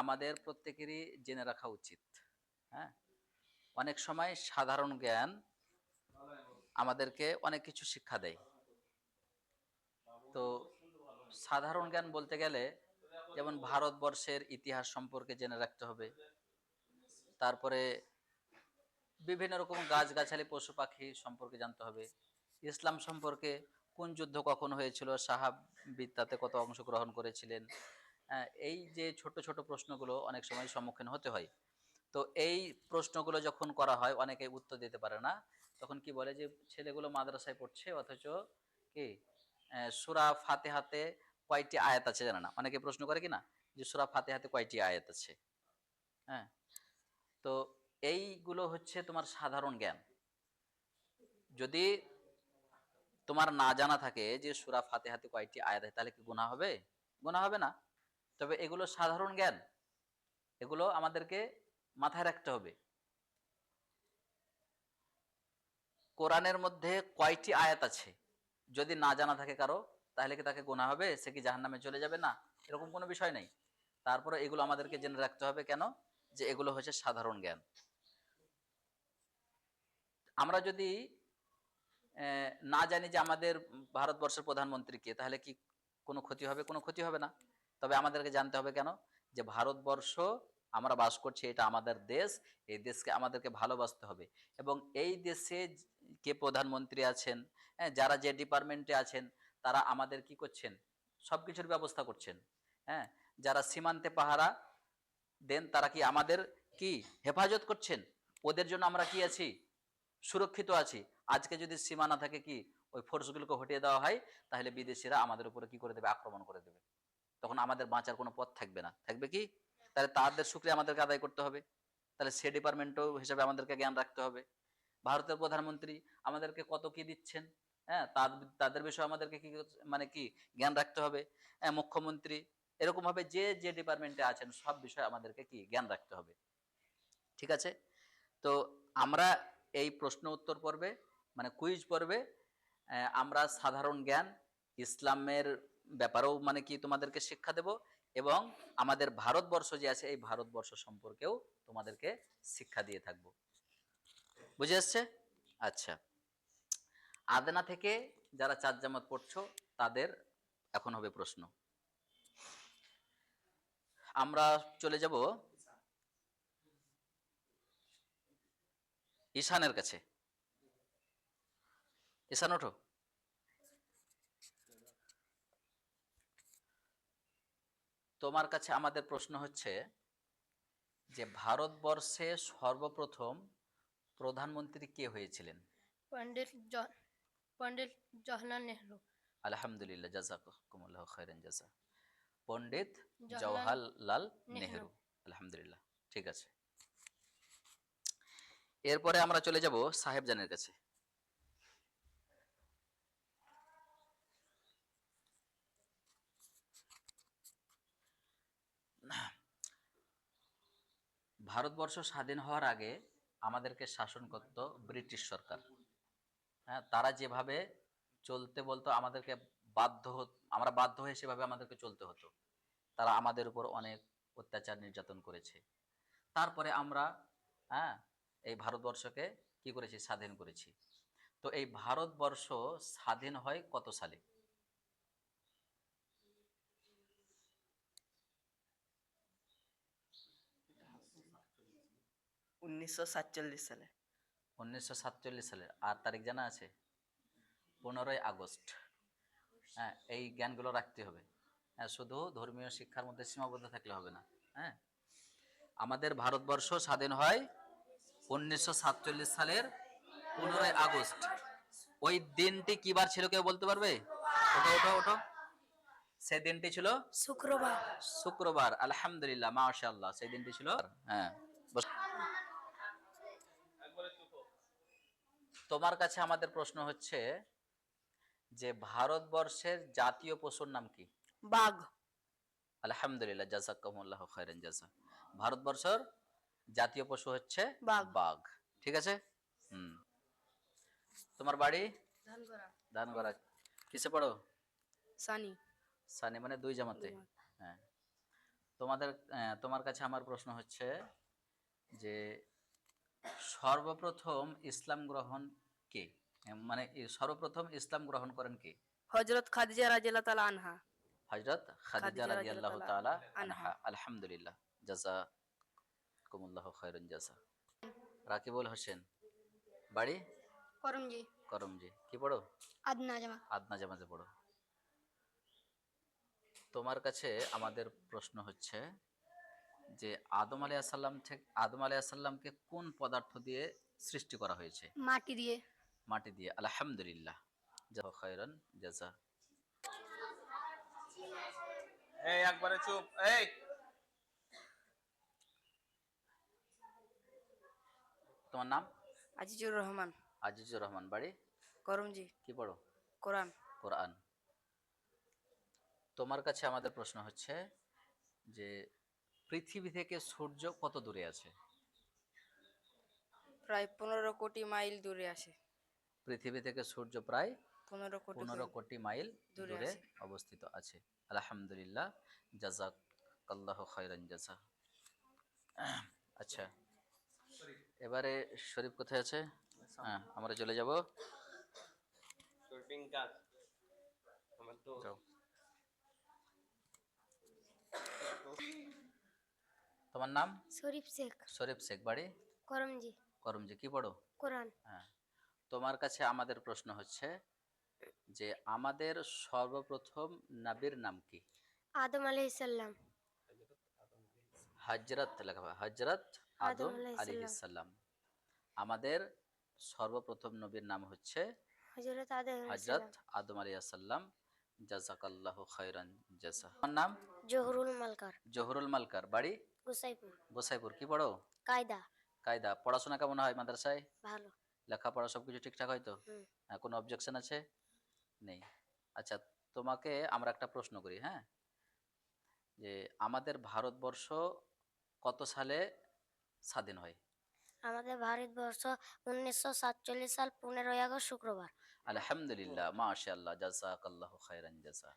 আমাদের প্রত্যেকেরই জেনে রাখা উচিত হ্যাঁ? অনেক সময় সাধারণ জ্ঞান আমাদেরকে অনেক কিছু শিক্ষা দেয়। তো সাধারণ জ্ঞান বলতে গেলে যেমন ভারতবর্ষের ইতিহাস সম্পর্কে জেনে রাখতে হবে, তারপরে বিভিন্ন রকম গাছগাছালি, পশু পাখি সম্পর্কে জানতে হবে। ইসলাম সম্পর্কে কোন যুদ্ধ কখন হয়েছিল সাহাবিদ তাতে কত অংশগ্রহণ করেছিলেন এই যে ছোট ছোট প্রশ্নগুলো অনেক সময় সম্মুখীন হতে হয়। তো এই প্রশ্নগুলো যখন করা হয় অনেকে উত্তর দিতে পারে না। তখন কি বলে যে, ছেলেগুলো মাদ্রাসায় পড়ছে, অথচ কি সুরা ফাতেহাতে কয়টি আয়াত আছে জানে না? অনেকে প্রশ্ন করে কি না? যে, সুরা ফাতে হাতে কয়টি আয়াত আছে? হ্যাঁ। তো এইগুলো হচ্ছে তোমার সাধারণ জ্ঞান। যদি তোমার না জানা থাকে যে, সুরা ফাতে হাতে কয়টি আয়াত আছে, তাহলে কি গুণা হবে? গুনাহ হবে না। তবে এগুলো সাধারণ জ্ঞান। এগুলো আমাদেরকে মাথায় রাখতে হবে। কোরআনের মধ্যে কয়টি আয়াত আছে? যদি না জানা থাকে কারও, তাহলে কি তাকে গোনা হবে? সে কি জাহান্নামে চলে যাবে? না, এরকম কোনো বিষয় নেই। তারপরে এগুলো আমাদেরকে জেনে রাখতে হবে কেন? যে এগুলো হচ্ছে সাধারণ জ্ঞান। আমরা যদি না জানি যে আমাদের ভারতবর্ষের প্রধানমন্ত্রী কে, তাহলে কি কোনো ক্ষতি হবে? কোনো ক্ষতি হবে না। তবে আমাদেরকে জানতে হবে কেন? যে ভারতবর্ষ আমরা বাস করছি, এটা আমাদের দেশ, এই দেশকে আমাদেরকে ভালোবাসতে হবে। এবং এই দেশে কে প্রধানমন্ত্রী আছেন হ্যাঁ যারা যে ডিপার্টমেন্টে আছেন, তারা আমাদের কি করছেন? সব কিছুর ব্যবস্থা করছেন হ্যাঁ। যারা সীমান্তে পাহারা, দেন তারা কি আমাদের কি হেফাজত করছেন? ওদের জন্য আমরা কি আছি? সুরক্ষিত আছি। আজকে যদি সীমানা থাকে কি, ওই ফোর্সগুলোকে হটিয়ে দেওয়া হয়, তাহলে বিদেশিরা আমাদের উপরে কি করে দেবে? আক্রমণ করে দেবে। তখন আমাদের বাঁচার কোনো পথ থাকবে না। থাকবে কি? তাহলে তাদের শুক্রিয়া আমাদেরকে আদায় করতে হবে। তাহলে সে ডিপার্টমেন্টও হিসাবে আমাদেরকে জ্ঞান রাখতে হবে। ভারতের প্রধানমন্ত্রী আমাদেরকে কত কি দিচ্ছেন? হ্যাঁ তাদ- তাদের বিষয়ে আমাদেরকে কি মানে কি জ্ঞান রাখতে হবে? হ্যাঁ মুখ্যমন্ত্রী এরকম ভাবে যে যে ডিপার্টমেন্টে আছেন, সব বিষয়ে আমাদেরকে কি জ্ঞান রাখতে হবে? ঠিক আছে? তো আমরা এই প্রশ্ন উত্তর পর্বে মানে কুইজ পর্বে আমরা সাধারণ জ্ঞান, ইসলামের ব্যাপারেও মানে কি তোমাদেরকে শিক্ষা দেব এবং আমাদের ভারতবর্ষ যে আছে, এই ভারতবর্ষ সম্পর্কেও তোমাদেরকে শিক্ষা দিয়ে থাকব। বুঝে আসছে? আচ্ছা। আদনা থেকে যারা চার জামাত পড়ছো, তাদের এখন হবে প্রশ্ন। আমরা চলে যাব ঈশানের কাছে। ঈশান ওঠো। তোমার কাছে আমাদের প্রশ্ন হচ্ছে যে ভারতবর্ষে সর্বপ্রথম প্রধানমন্ত্রী কে হয়েছিলেন? পন্ডিত পন্ডিত জওহরলাল নেহরু। আলহামদুলিল্লাহ জাজাকুমুল্লাহ খাইরান জাজা। পণ্ডিত জওহরলাল নেহরু। আলহামদুলিল্লাহ ঠিক আছে। এরপরে আমরা চলে যাব সাহেবজানের কাছে। ভারতবর্ষ স্বাধীন হওয়ার আগে আমাদেরকে শাসন করত ব্রিটিশ সরকার। হ্যাঁ তারা যেভাবে চলতে বলতো আমাদেরকে বাধ্য আমরা বাধ্য হয়ে সেভাবে আমাদেরকে চলতে হতো। তারা আমাদের উপর অনেক অত্যাচার নির্যাতন করেছে। তারপরে আমরা হ্যাঁ এই ভারতবর্ষকে কি করেছি? স্বাধীন করেছি। তো এই ভারতবর্ষ স্বাধীন হয় কত সালে? উনিশশো সাতচল্লিশ সালে। উনিশশো সাতচল্লিশ সালের আর তারিখ জানা আছে? পনেরোই আগস্ট। হ্যাঁ এই জ্ঞানগুলো রাখতে হবে। হ্যাঁ শুধু ধর্মীয় শিক্ষার মধ্যে সীমাবদ্ধ থাকলে হবে না। হ্যাঁ আমাদের ভারতবর্ষ স্বাধীন হয় উনিশশো সাতচল্লিশ সালের পনেরোই আগস্ট। ওই দিনটি কি বার ছিল কেউ বলতে পারবে? ওটা ওঠো ওঠো। সেই দিনটি ছিল? শুক্রবার। শুক্রবার আলহামদুলিল্লাহ মাশাল্লাহ সেই দিনটি ছিল? হ্যাঁ তোমার কাছে আমাদের প্রশ্ন হচ্ছে যে ভারতবর্ষের জাতীয় পশুর নাম কি? বাঘ। আলহামদুলিল্লাহ জাজাকুমুল্লাহ খাইরান জাসা ভারতবর্ষের জাতীয় পশু হচ্ছে বাঘ। ঠিক আছে? হুম। তোমার বাড়ি? ধানগড়া। ধানগড়া। কিসে পড়ো? সানি। সানি মানে দুই জামাতে। হ্যাঁ। তোমাদের হ্যাঁ, তোমার কাছে আমার প্রশ্ন হচ্ছে যে সর্বপ্রথম ইসলাম গ্রহণ কে? মানে সর্বপ্রথম ইসলাম গ্রহণ করেন কে? হজরত খাদিজা তাআলা আনহা। হজরত খাদিজা রাদিয়াল্লাহু তাআলা আনহা। আলহামদুলিল্লাহ। জাযাকুমুল্লাহু খায়রান জাযা রাকিবুল হোসেন বাড়ি? করমজি। করমজি। কি পড়ো? আদনা জামা। আদনা জামাতে পড়ো। তোমার কাছে আমাদের প্রশ্ন হচ্ছে যে আদম আলাইহিস সালাম থেকে আদম আলাইহিস সালামকে কোন পদার্থ দিয়ে সৃষ্টি করা হয়েছে? মাটি দিয়ে। মাটি দিয়ে আলহামদুলিল্লাহ। জাযা খায়রান জাযা এই একবারে চুপ এই। তোমার নাম? আজিজুর রহমান। আজিজুর রহমান বাড়ি? করমজি। কি পড়ো? কোরআন। কোরআন। তোমার কাছে আমাদের প্রশ্ন হচ্ছে যে পৃথিবী থেকে সূর্য কত দূরে আছে? প্রায় পনেরো কোটি মাইল দূরে আসে পৃথিবী থেকে সূর্য প্রায় পনেরো কোটি পনেরো কোটি মাইল দূরে অবস্থিত আছে। আলহামদুলিল্লাহ জাজাক আল্লাহ খৈরান জাজা। আচ্ছা এবারে শরীফ কোথায় আছে? হ্যাঁ আমরা চলে যাব। শুটিং কাজ। আমার তো যাও। তোমার নাম? শরীফ শেখ। শরীফ শেখ বাড়ি? করমজি। করমজি কি পড়ো? কোরআন। হ্যাঁ। তোমার কাছে আমাদের প্রশ্ন হচ্ছে যে আমাদের সর্বপ্রথম নবীর নাম কি? আদম আলাইহিসসালাম হজরত লেখা হয়, হজরত আদম আদম আলাইহিস আলাইহিস আমাদের সর্বপ্রথম নবীর নাম হচ্ছে হযরত আদম হজরত আদম আলাইহিস সালাম। জাজাকাল্লাহু খাইরান জাজা তোমার নাম? জহুরুল মালকার। জহুরুল মালকার। বাড়ি? গুসাইপুর। গোসাইপুর। কি পড়ো? কায়দা। কায়দা। পড়াশোনা কেমন হয় মাদ্রাসায়? ভালো। লেখাপড়া সবকিছু ঠিকঠাক হয় তো? হ্যাঁ, কোনো অবজেকশন আছে? নেই। আচ্ছা তোমাকে আমরা একটা প্রশ্ন করি হ্যাঁ? যে আমাদের ভারতবর্ষ কত সালে স্বাধীন হয়? আমাদের ভারতবর্ষ উনিশশো সাতচল্লিশ সাল পনেরোই আগস্ট শুক্রবার। আলহামদুলিল্লাহ মাশাআল্লাহ জাযাকাল্লাহু খাইরান জাযা